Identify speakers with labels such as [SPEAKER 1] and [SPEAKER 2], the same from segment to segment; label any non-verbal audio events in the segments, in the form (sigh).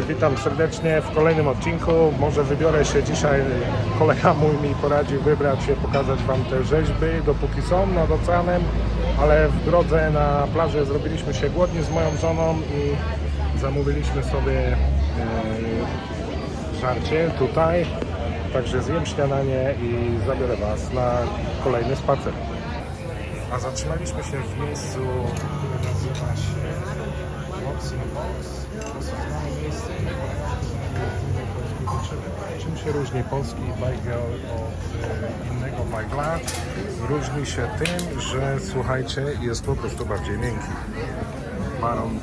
[SPEAKER 1] Witam serdecznie w kolejnym odcinku. Może wybiorę się dzisiaj, kolega mój mi poradził wybrać się, pokazać Wam te rzeźby, dopóki są nad oceanem, ale w drodze na plażę zrobiliśmy się głodni z moją żoną i zamówiliśmy sobie e, żarcie tutaj. Także zjem śniadanie i zabiorę Was na kolejny spacer. A zatrzymaliśmy się w miejscu, które nazywa się Mocny Box. Się różni polski bajgel od e, innego bajgla? Różni się tym, że słuchajcie, jest po prostu bardziej miękki. Baron,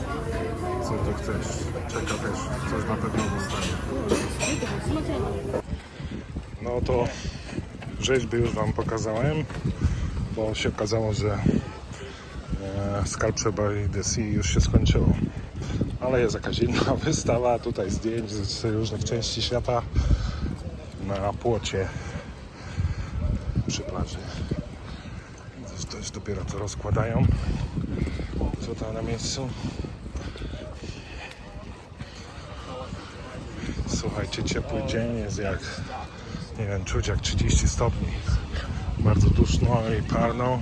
[SPEAKER 1] co to chcesz? Czeka też, coś na pewno dostanie. No to rzeźby już Wam pokazałem, bo się okazało, że e, Sculpture by the Sea już się skończyło. Ale jest jakaś inna (laughs) wystawa tutaj zdjęć z różnych części świata na płocie przy plaży. To jest dopiero co rozkładają. Co tam na miejscu? Słuchajcie, ciepły dzień jest jak, nie wiem, czuć jak 30 stopni. Bardzo duszno i parno.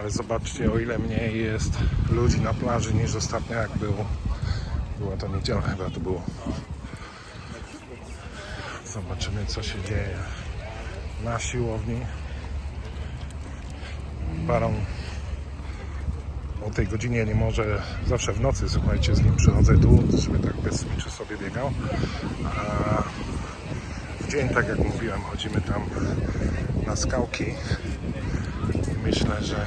[SPEAKER 1] Ale zobaczcie, o ile mniej jest ludzi na plaży niż ostatnio jak było. Była to niedziela chyba to było. Zobaczymy co się dzieje na siłowni. Baron o tej godzinie nie może, zawsze w nocy, słuchajcie, z nim przychodzę tu, żeby tak bez smyczy sobie biegał. A w dzień, tak jak mówiłem, chodzimy tam na skałki. Myślę, że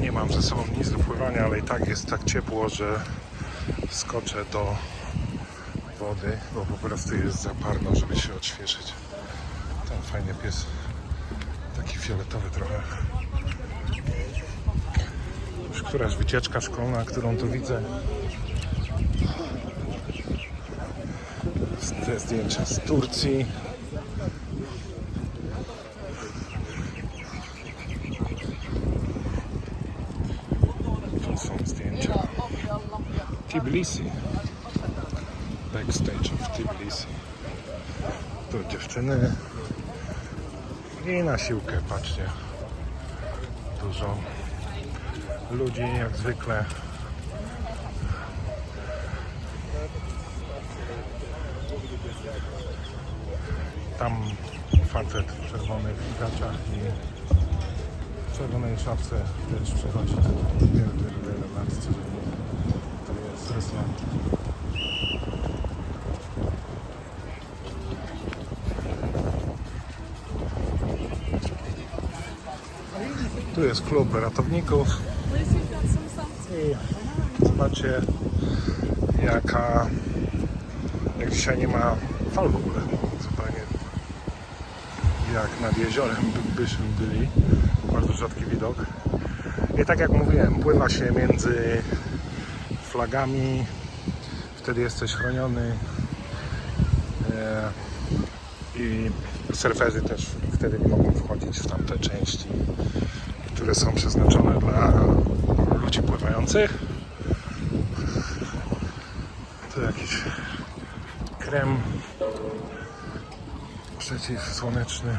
[SPEAKER 1] nie mam ze sobą nic do pływania, ale i tak jest tak ciepło, że skoczę do wody, bo po prostu jest za parno, żeby się odświeżyć. Ten fajny pies, taki fioletowy trochę. Już któraś wycieczka szkolna, którą tu widzę. Te zdjęcia z Turcji. Tu są zdjęcia. Tbilisi. I na siłkę, patrzcie. Dużo ludzi, jak zwykle. Tam facet w czerwonych gaciach i w czerwonej szafce też przechodzi. To jest Rosjan. Tu jest klub ratowników. Zobaczcie jaka jak dzisiaj nie ma fal w ogóle. Zupełnie jak nad jeziorem by- byśmy byli. Bardzo rzadki widok. I tak jak mówiłem, pływa się między flagami. Wtedy jesteś chroniony. E, I surferzy też wtedy nie mogą wchodzić w tamte części, które są przeznaczone dla ludzi pływających. To jakiś krem przeciwsłoneczny.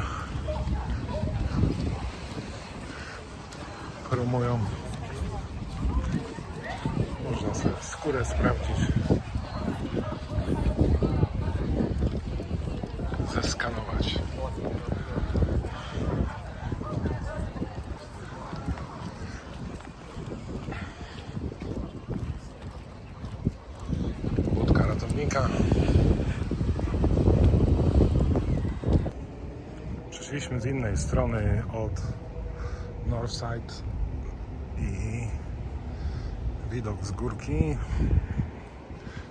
[SPEAKER 1] Promują. Można sobie skórę sprawdzić. Przyszliśmy z innej strony od Northside i widok z górki.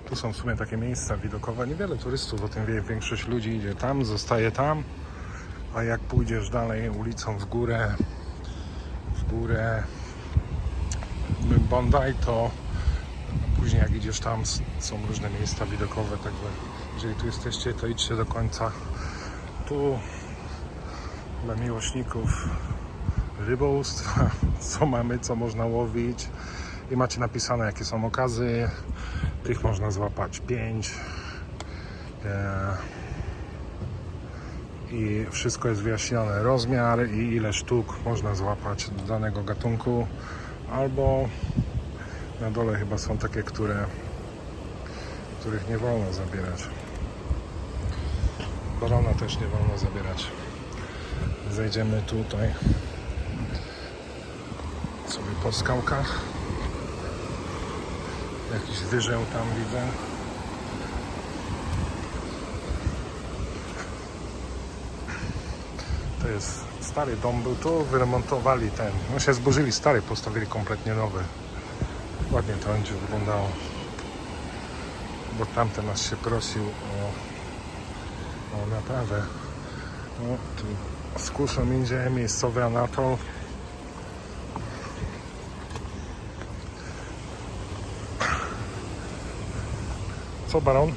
[SPEAKER 1] Tu są w sumie takie miejsca widokowe. Niewiele turystów o tym wie. Większość ludzi idzie tam, zostaje tam. A jak pójdziesz dalej ulicą w górę, w górę Bondi, to później jak idziesz tam, są różne miejsca widokowe. Także jeżeli tu jesteście, to idźcie do końca. Tu dla miłośników rybołówstwa, (laughs) co mamy, co można łowić i macie napisane jakie są okazy, Tych można złapać 5. I wszystko jest wyjaśnione. Rozmiar i ile sztuk można złapać danego gatunku. Albo na dole chyba są takie, które, których nie wolno zabierać. Barona też nie wolno zabierać. Zejdziemy tutaj sobie po skałkach. Jakiś wyżeł tam widzę. To jest stary dom był tu, wyremontowali ten. No się zburzyli stary, postawili kompletnie nowy. Ładnie to będzie wyglądało. Bo tamten nas się prosił o, o naprawę. No, tu z kuszą idzie miejscowy Anatol. Co baron?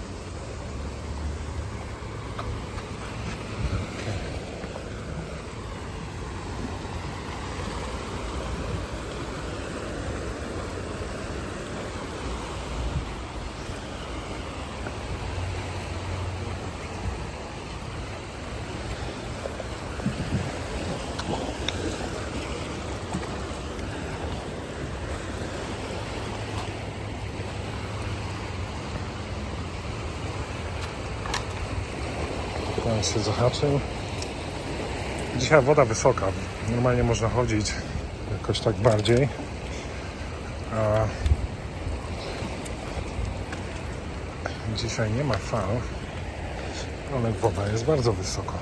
[SPEAKER 1] Tam się zahaczył. Dzisiaj woda wysoka. Normalnie można chodzić jakoś tak bardziej. A dzisiaj nie ma fal, ale woda jest bardzo wysoko.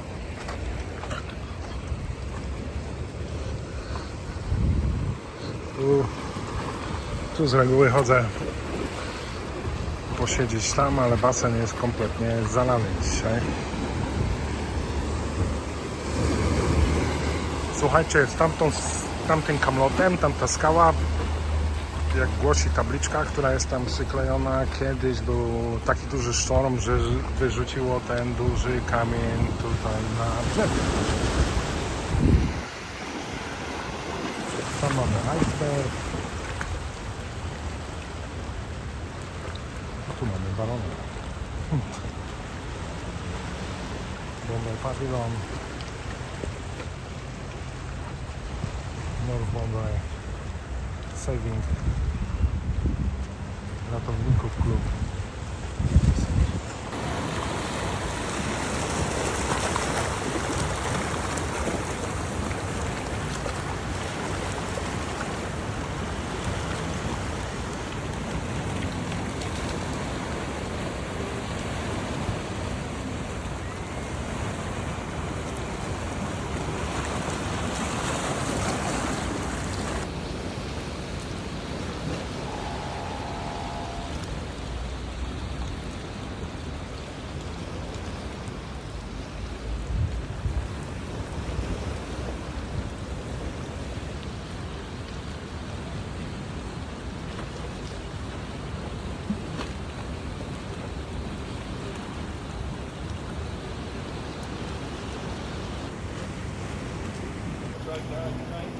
[SPEAKER 1] Tu, tu z reguły chodzę posiedzieć tam, ale basen jest kompletnie zalany dzisiaj. Słuchajcie, z tamtą, tamtym kamlotem, tamta skała, jak głosi tabliczka, która jest tam przyklejona, kiedyś był taki duży sztorm, że wyrzuciło ten duży kamień tutaj na brzeg. Tam mamy iceberg. Tu mamy balony. Bombay Pavilion. North Bombay Saving ratowników klub.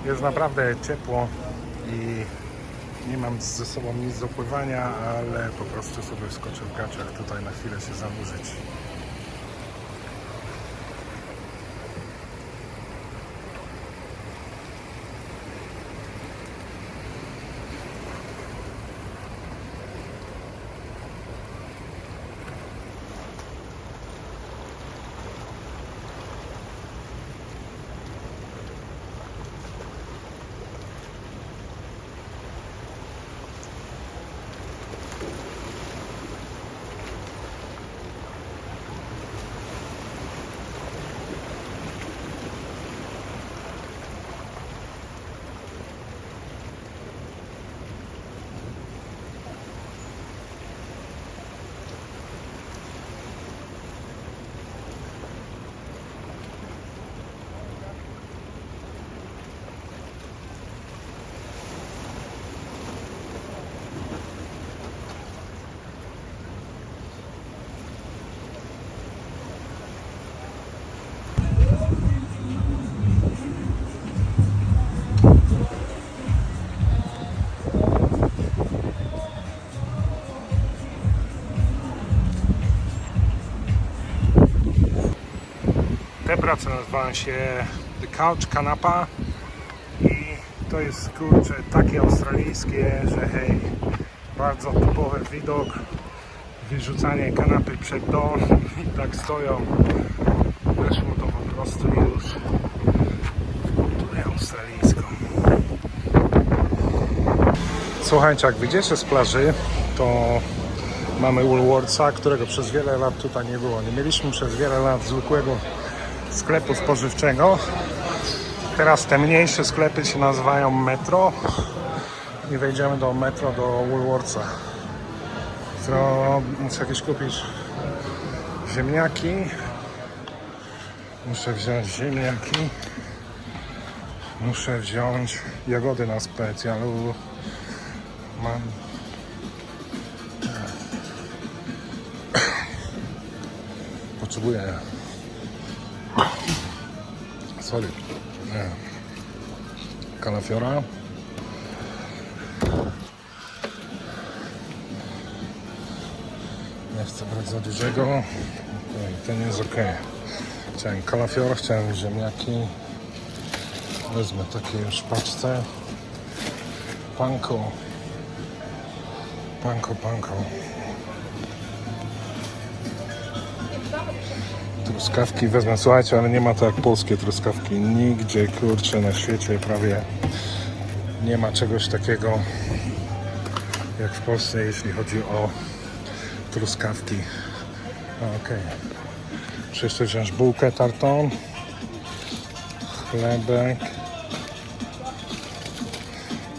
[SPEAKER 1] Jest naprawdę ciepło i nie mam ze sobą nic do pływania, ale po prostu sobie w gaciach tutaj na chwilę się zanurzyć. Prace nazywają się The Couch Kanapa i to jest kurczę takie australijskie, że hej, bardzo typowy widok, wyrzucanie kanapy przed dom (laughs) i tak stoją. Weszło to po prostu już w kulturę australijską. Słuchajcie, jak wyjdziecie z plaży, to mamy Woolworthsa, którego przez wiele lat tutaj nie było. Nie mieliśmy przez wiele lat zwykłego sklepu spożywczego. Teraz te mniejsze sklepy się nazywają Metro i wejdziemy do Metro, do Woolworthsa. To muszę jakieś kupić ziemniaki. Muszę wziąć ziemniaki. Muszę wziąć jagody na specjalu. Mam Potrzebuję. Sorry. Nie. Kalafiora. Nie chcę brać za dużego. Okej, ten jest ok. Chciałem kalafior, chciałem ziemniaki. Wezmę takie już paczce. Panko. Panko, panko. Truskawki wezmę, słuchajcie, ale nie ma to jak polskie truskawki. Nigdzie, kurczę, na świecie prawie nie ma czegoś takiego jak w Polsce, jeśli chodzi o truskawki. Okej. Muszę jeszcze wziąć bułkę tartą, chlebek.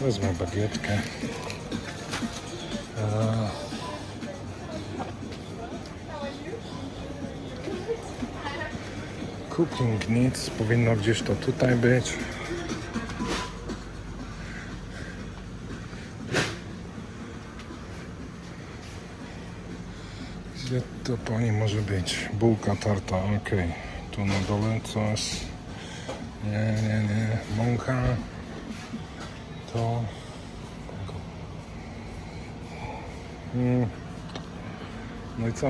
[SPEAKER 1] Wezmę bagietkę. Eee. Cooking needs powinno gdzieś to tutaj być. Gdzie to pani może być? Bułka tarta, ok. Tu na dole coś. Nie, nie, nie. Mąka. To. Mm. No i co?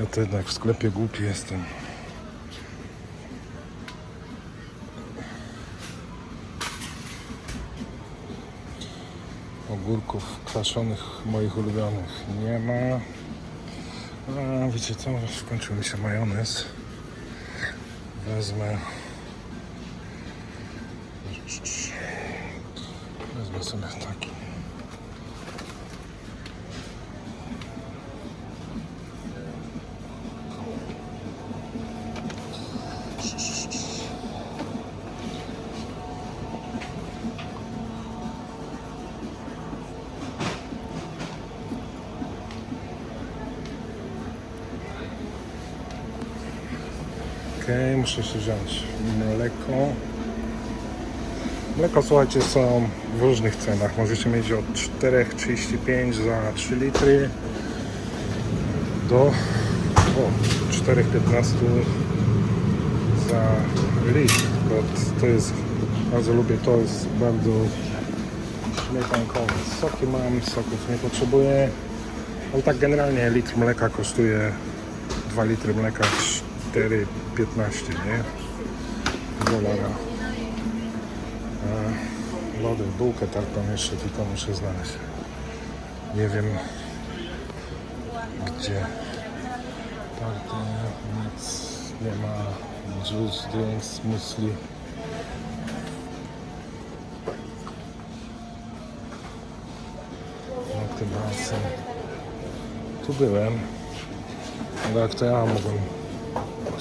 [SPEAKER 1] Ja to jednak w sklepie głupi jestem. Ogórków kwaszonych moich ulubionych nie ma. A wiecie co? Skończył mi się majonez. Wezmę. Wezmę sobie taki. Muszę się wziąć mleko. Mleko, słuchajcie, są w różnych cenach. Możecie mieć od 4,35 za 3 litry do o, 4,15 za litr. To jest, bardzo lubię, to jest bardzo śmietankowe. Soki mam, soków nie potrzebuję. Ale tak generalnie litr mleka kosztuje 2 litry mleka 4,15, nie? Dolara. A lody, bułkę tartą jeszcze tylko muszę znaleźć. Nie wiem gdzie. Tarty, nic nie ma. Juice, drinks, musli. No basen. Tu byłem. Ale jak to ja mogłem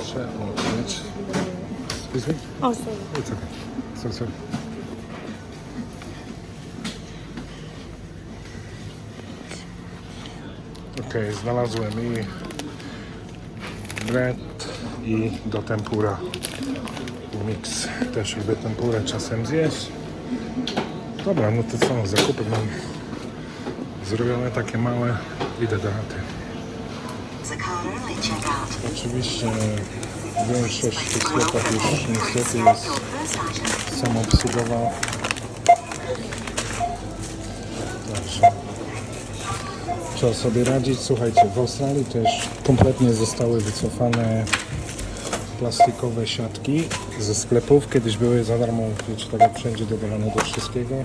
[SPEAKER 1] przełączyć. Excuse me?
[SPEAKER 2] Oh, sorry.
[SPEAKER 1] It's okay. So sorry. Okej, znalazłem i bread i do tempura mix. Też lubię tempurę czasem zjeść. Dobra, no to co, zakupy mam zrobione takie małe. Idę do chaty. Oczywiście większość w tych sklepach już niestety jest samoobsługowa. Także trzeba sobie radzić. Słuchajcie, w Australii też kompletnie zostały wycofane plastikowe siatki ze sklepów. Kiedyś były za darmo, wiecie, tak wszędzie dodane do wszystkiego.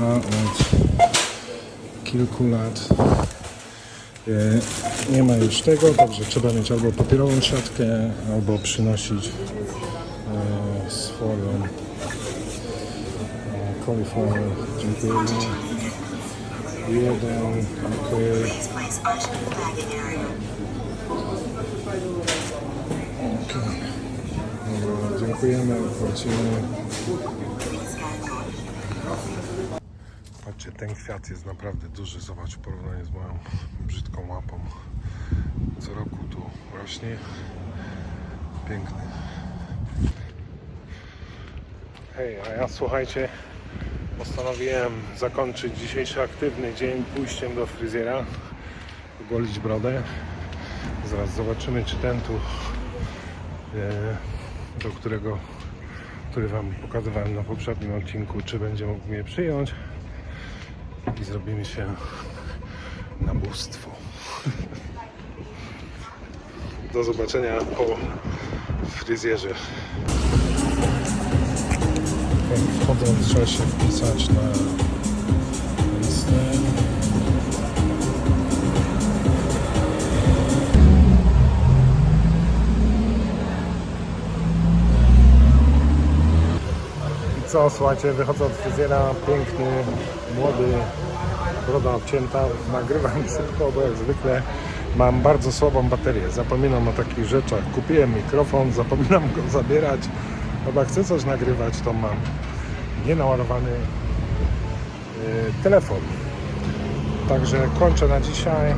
[SPEAKER 1] A od kilku lat e, nie ma już tego, także trzeba mieć albo papierową siatkę, albo przynosić e, swoją e, cauliflower. Jeden, dziękuję.
[SPEAKER 3] Bagging area.
[SPEAKER 1] Dobra, dziękujemy, płacimy. Patrzcie, ten kwiat jest naprawdę duży. Zobacz w porównaniu z moją brzydką łapą. Co roku tu rośnie. Piękny. Hej, a ja słuchajcie, postanowiłem zakończyć dzisiejszy aktywny dzień pójściem do fryzjera, golić brodę. Zaraz zobaczymy, czy ten tu, e, do którego, który Wam pokazywałem na poprzednim odcinku, czy będzie mógł mnie przyjąć i zrobimy się na bóstwo. Do zobaczenia po fryzjerze. Wchodząc trzeba się wpisać na co, słuchajcie, wychodzę od fryzjera, piękny, młody, broda obcięta, nagrywam (laughs) szybko, bo jak zwykle mam bardzo słabą baterię, zapominam o takich rzeczach. Kupiłem mikrofon, (laughs) zapominam go zabierać, chyba chcę coś nagrywać, to mam nienaładowany yy, telefon. Także kończę na dzisiaj.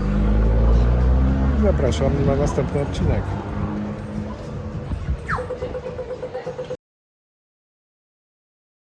[SPEAKER 1] Zapraszam na następny odcinek.